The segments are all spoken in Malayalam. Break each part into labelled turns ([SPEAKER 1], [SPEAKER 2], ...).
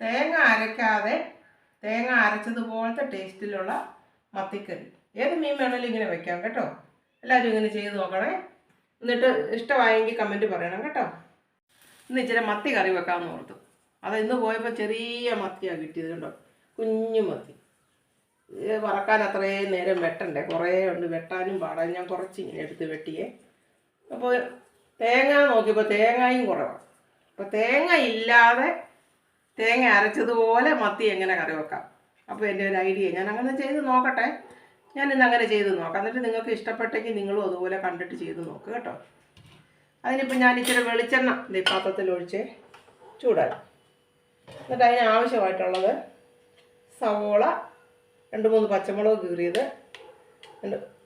[SPEAKER 1] തേങ്ങ അരയ്ക്കാതെ തേങ്ങ അരച്ചതുപോലത്തെ ടേസ്റ്റിലുള്ള മത്തിക്കറി. ഏത് മീൻ വേണമെങ്കിലും ഇങ്ങനെ വെക്കാം കേട്ടോ. എല്ലാവരും ഇങ്ങനെ ചെയ്ത് നോക്കണേ. എന്നിട്ട് ഇഷ്ടമായെങ്കിൽ കമന്റ് പറയണം കേട്ടോ. ഇന്ന് ഇച്ചിരി മത്തി കറി വെക്കാമെന്ന് ഓർത്തു. അത് ഇന്ന് പോയപ്പോൾ ചെറിയ മത്തിയാണ് കിട്ടിയത് കേട്ടോ. കുഞ്ഞു മത്തി. വറക്കാൻ അത്രയും നേരം വെട്ടണ്ടേ? കുറേ ഉണ്ട്. വെട്ടാനും പാടാനും. ഞാൻ കുറച്ച് ഇങ്ങനെ എടുത്ത് വെട്ടിയേ. അപ്പോൾ തേങ്ങ നോക്കിയപ്പോൾ തേങ്ങയും കുറവാണ് അപ്പോൾ തേങ്ങ ഇല്ലാതെ തേങ്ങ അരച്ചതുപോലെ മത്തി എങ്ങനെ കറി വെക്കാം? അപ്പോൾ എന്റെ ഒരു ഐഡിയ ഞാൻ അങ്ങനെ ചെയ്ത് നോക്കട്ടെ. ഞാൻ ഇന്ന് അങ്ങനെ ചെയ്ത് നോക്കാം. എന്നിട്ട് നിങ്ങൾക്ക് ഇഷ്ടപ്പെട്ടെങ്കിൽ നിങ്ങളും അതുപോലെ കണ്ടിട്ട് ചെയ്ത് നോക്കുക കേട്ടോ. അതിനിപ്പോൾ ഞാൻ ഇച്ചിരി വെളിച്ചെണ്ണ ഈ പാത്രത്തിൽ ഒഴിച്ച് ചൂടാക്കി. എന്നിട്ട് അതിന് ആവശ്യമായിട്ടുള്ളത് സവോള രണ്ട് മൂന്ന് പച്ചമുളക് കീറിയത്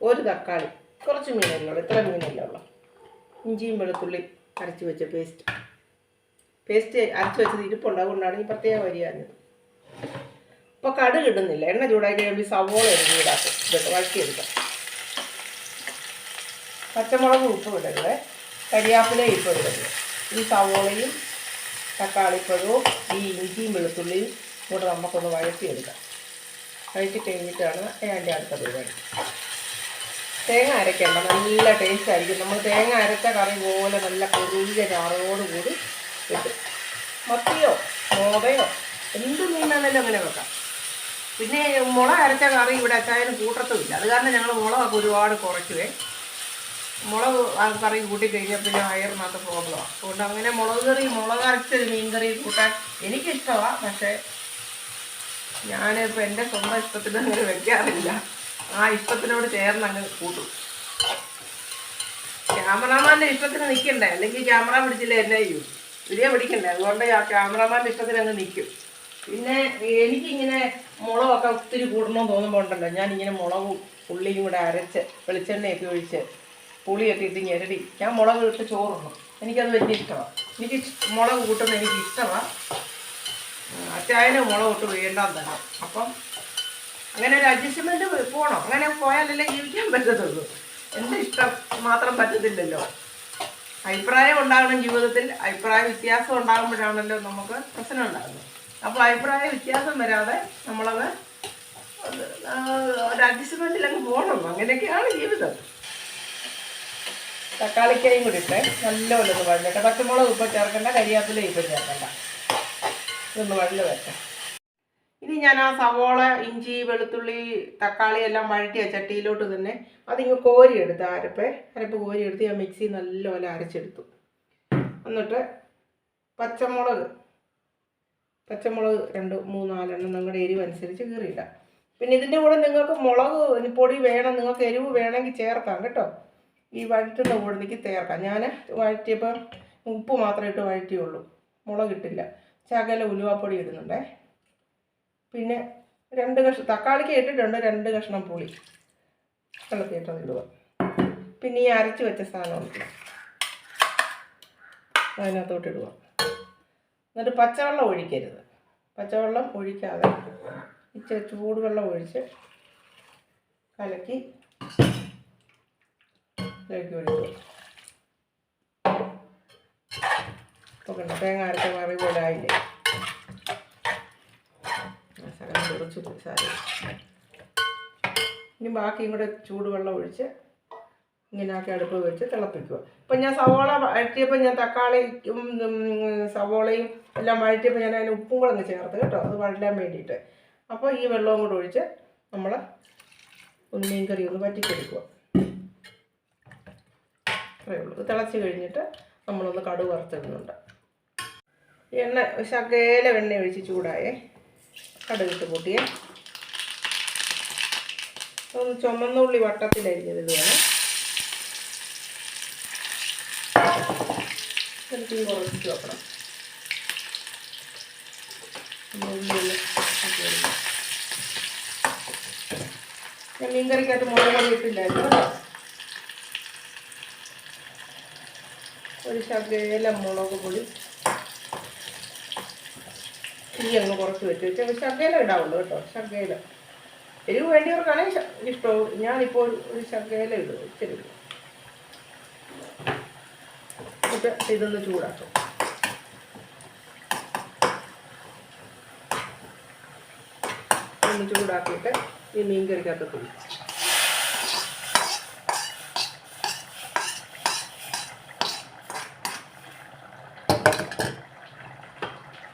[SPEAKER 1] ഒരു തക്കാളി കുറച്ച് മീനല്ലേ ഉള്ളൂ. ഇത്ര മീനല്ലേ ഉള്ളൂ. ഇഞ്ചിയും വെളുത്തുള്ളി അരച്ച് വെച്ച പേസ്റ്റ് പേസ്റ്റ് അരച്ച് വെച്ചത് ഇരിപ്പുണ്ട് അതുകൊണ്ടാണ് ഈ പ്രത്യേക വരിയാഞ്ഞത് ഇപ്പോൾ കടുക് ഇടുന്നില്ല. എണ്ണ ചൂടാക്കി കഴിയുമ്പോൾ സവോള എടുത്ത് ഇടാക്കും ഇതൊക്കെ വഴക്കിയെടുക്കാം പച്ചമുളക് ഉപ്പ് ഇടരുത് കരിയാപ്പില ഇപ്പം ഇടരുത് ഈ സവോളയും തക്കാളിപ്പഴവും ഈ ഇഞ്ചിയും വെളുത്തുള്ളിയും കൂടെ നമുക്കൊന്ന് വഴറ്റിയെടുക്കാം. വഴറ്റി കഴിഞ്ഞിട്ടാണ് അതിന്റെ അടുത്ത പരിപാടി. തേങ്ങ അരയ്ക്കേണ്ട നല്ല ടേസ്റ്റ് ആയിരിക്കും. നമ്മൾ തേങ്ങ അരച്ച കറി പോലെ നല്ല കുറുകിയ ചാറോട് കൂടി കിട്ടും മത്തിയോ മോതയോ എന്ത് മീനാണെങ്കിലും അങ്ങനെ വെക്കാം. പിന്നെ മുളക് അരച്ച കറി ഇവിടെ അച്ചായന് കൂട്ടത്തുമില്ല. അത് കാരണം ഞങ്ങൾ മുളകൊക്കെ ഒരുപാട് കുറയ്ക്കുവേ. മുളക് കറി കൂട്ടി കഴിഞ്ഞാൽ പിന്നെ അയറിനകത്ത് പ്രോബ്ലമാണ് അതുകൊണ്ട് അങ്ങനെ മുളക് കറി മുളക് അരച്ചൊരു മീൻ കറി കൂട്ടാൻ എനിക്കിഷ്ടമാണ് പക്ഷേ ഞാനിപ്പോൾ എന്റെ സ്വന്തം ഇഷ്ടത്തിന് അങ്ങനെ വെക്കാറില്ല. ആ ഇഷ്ടത്തിനോട് ചേർന്ന് അങ്ങ് കൂട്ടും. ക്യാമറാമാന്റെ ഇഷ്ടത്തിന് നിൽക്കണ്ടേ അല്ലെങ്കിൽ ക്യാമറ പിടിച്ചില്ല എന്നെ ചെയ്യും. വീഡിയോ പിടിക്കണ്ടേ അതുകൊണ്ട് ആ ക്യാമറമാന്റെ ഇഷ്ടത്തിന് അങ്ങ് നിൽക്കും പിന്നെ എനിക്കിങ്ങനെ മുളകൊക്കെ ഒത്തിരി കൂടണമെന്ന് തോന്നുമ്പോൾ ഉണ്ടല്ലോ. ഞാനിങ്ങനെ മുളകും ഉള്ളിയും കൂടെ അരച്ച് വെളിച്ചെണ്ണയൊക്കെ ഒഴിച്ച് പുളിയൊക്കെ ഇട്ട് ഞെരടി ഞാൻ മുളക് ഇട്ട് ചോറുണ്ണും. എനിക്കത് വലിയ ഇഷ്ടമാണ് എനിക്ക് മുളക് കൂട്ടുന്നത് എനിക്ക് ഇഷ്ടമാണ് അച്ചായന് മുളക് ഇട്ട് വേണ്ടാന്ന് തന്നെ അപ്പം അങ്ങനെ ഒരു അഡ്ജസ്റ്റ്മെന്റ് പോകണം അങ്ങനെ പോയാലല്ലേ ജീവിക്കാൻ പറ്റത്തുള്ളൂ. എന്റെ ഇഷ്ടം മാത്രം പറ്റത്തില്ലല്ലോ. അഭിപ്രായം ഉണ്ടാകണം ജീവിതത്തിൽ. അഭിപ്രായ വ്യത്യാസം ഉണ്ടാകുമ്പോഴാണല്ലോ നമുക്ക് പ്രശ്നം ഉണ്ടാകുന്നത് അപ്പോൾ അഭിപ്രായ വ്യത്യാസം വരാതെ നമ്മളത് ഒരു അഡ്ജസ്റ്റ്മെന്റിൽ അങ്ങ് പോകണം. അങ്ങനെയൊക്കെയാണ് ജീവിതം. തക്കാളിക്കയും കൂടി ഇട്ടേ. നല്ലപോലെ ഒന്ന് വഴഞ്ഞിട്ട് പച്ചമുളക് ഇപ്പം ചേർക്കണ്ട കരിയാപ്പില ഇപ്പം ചേർക്കണ്ട. ഇതൊന്ന് വഴൽ വെക്കാം ഇനി ഞാൻ ആ സവോള ഇഞ്ചി വെളുത്തുള്ളി തക്കാളി എല്ലാം വഴറ്റിയ ചട്ടിയിലോട്ട് തന്നെ അതിങ്ങ് കോരിയെടുത്ത് അരപ്പ് അരപ്പ് കോരിയെടുത്ത് ഞാൻ മിക്സി നല്ലപോലെ അരച്ചെടുത്തു. എന്നിട്ട് പച്ചമുളക് പച്ചമുളക് രണ്ട് മൂന്നാലെണ്ണം നിങ്ങളുടെ എരിവ് അനുസരിച്ച് കീറിയിടാം. പിന്നെ ഇതിന്റെ കൂടെ നിങ്ങൾക്ക് മുളക് പൊടി വേണം നിങ്ങൾക്ക് എരിവ് വേണമെങ്കിൽ ചേർക്കാം കേട്ടോ. ഈ വഴറ്റുന്ന കൂടെ ചേർക്കാം. ഞാൻ വഴറ്റിയപ്പോൾ ഉപ്പ് മാത്രമേ ഇട്ട് വഴറ്റിയുള്ളൂ. മുളകിട്ടില്ല. ശകല ഉലുവാപ്പൊടി ഇടുന്നുണ്ടേ. പിന്നെ രണ്ട് കഷ്ണം തക്കാളിക്ക് ഇട്ടിട്ടുണ്ട് രണ്ട് കഷ്ണം പുളി. വെള്ളത്തിയിട്ടത് ഇടുക. പിന്നെ ഈ അരച്ച് വെച്ച സാധനമുണ്ട്. അതിനകത്തോട്ട് ഇടുക. എന്നിട്ട് പച്ചവെള്ളം ഒഴിക്കരുത്. പച്ചവെള്ളം ഒഴിക്കാതെ ഇച്ചിരി ചൂടുവെള്ളം ഒഴിച്ച് കലക്കി ഇതിലേക്ക് ഒഴിക്കുക. ഇപ്പോൾ കണ്ട തേങ്ങ അരച്ച കറി പോലെ ആയില്ലേ ആ ശകലം കുറച്ച് സാരി ഇനി ബാക്കിയും കൂടെ ചൂടുവെള്ളം ഒഴിച്ച് ഇങ്ങനെ ആക്കി അടുപ്പ് വെച്ച് തിളപ്പിക്കുക. ഇപ്പം ഞാൻ സവോള വഴറ്റിയപ്പോൾ ഞാൻ തക്കാളിയും സവോളയും എല്ലാം വഴറ്റിയപ്പോൾ ഞാൻ അതിന് ഉപ്പും കൂടെ അങ്ങ് ചേർത്ത് കേട്ടോ. അത് വഴലാൻ വേണ്ടിയിട്ട്. അപ്പോൾ ഈ വെള്ളവും കൂടെ ഒഴിച്ച് നമ്മൾ ഒന്ന് മീൻ കറി ഒന്ന് വറ്റിച്ചെടുക്കുക. അത്രയേ ഉള്ളൂ. തിളച്ച് കഴിഞ്ഞിട്ട് നമ്മളൊന്ന് കടുവറുത്തിടുന്നുണ്ട് എണ്ണ ശകേല വെണ്ണ ഒഴിച്ച് ചൂടായേ. കടുകിട്ട് കൂട്ടിയേ. ഒന്ന് ചുമന്നുള്ളി വട്ടത്തിലരിഞ്ഞത് ഇത് വേണം. കുറച്ച് വെക്കണം. ഞാൻ മീൻകറിക്കകത്ത് മുളക് പൊടി ഇട്ടില്ലായിരുന്നു. ഒരു ശകല മുളക് പൊടി. തീ അങ്ങ് കുറച്ച് വെച്ച് വെച്ചാൽ ശകല ഇടാവുള്ളൂ കേട്ടോ ശകല എരിവ് വേണ്ടിയവർക്കാണെങ്കിൽ ഇഷ്ടവും. ഞാനിപ്പോൾ ഒരു ശകല ഇടും ഇച്ചിരി ഇതൊന്ന് ചൂടാക്കും. ഒന്ന് ചൂടാക്കിയിട്ട് ഈ മീൻ കറിക്കകത്ത് കുഴിക്കും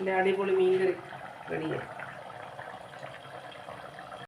[SPEAKER 1] അടിപൊളി മീൻ കറി റെഡിയായി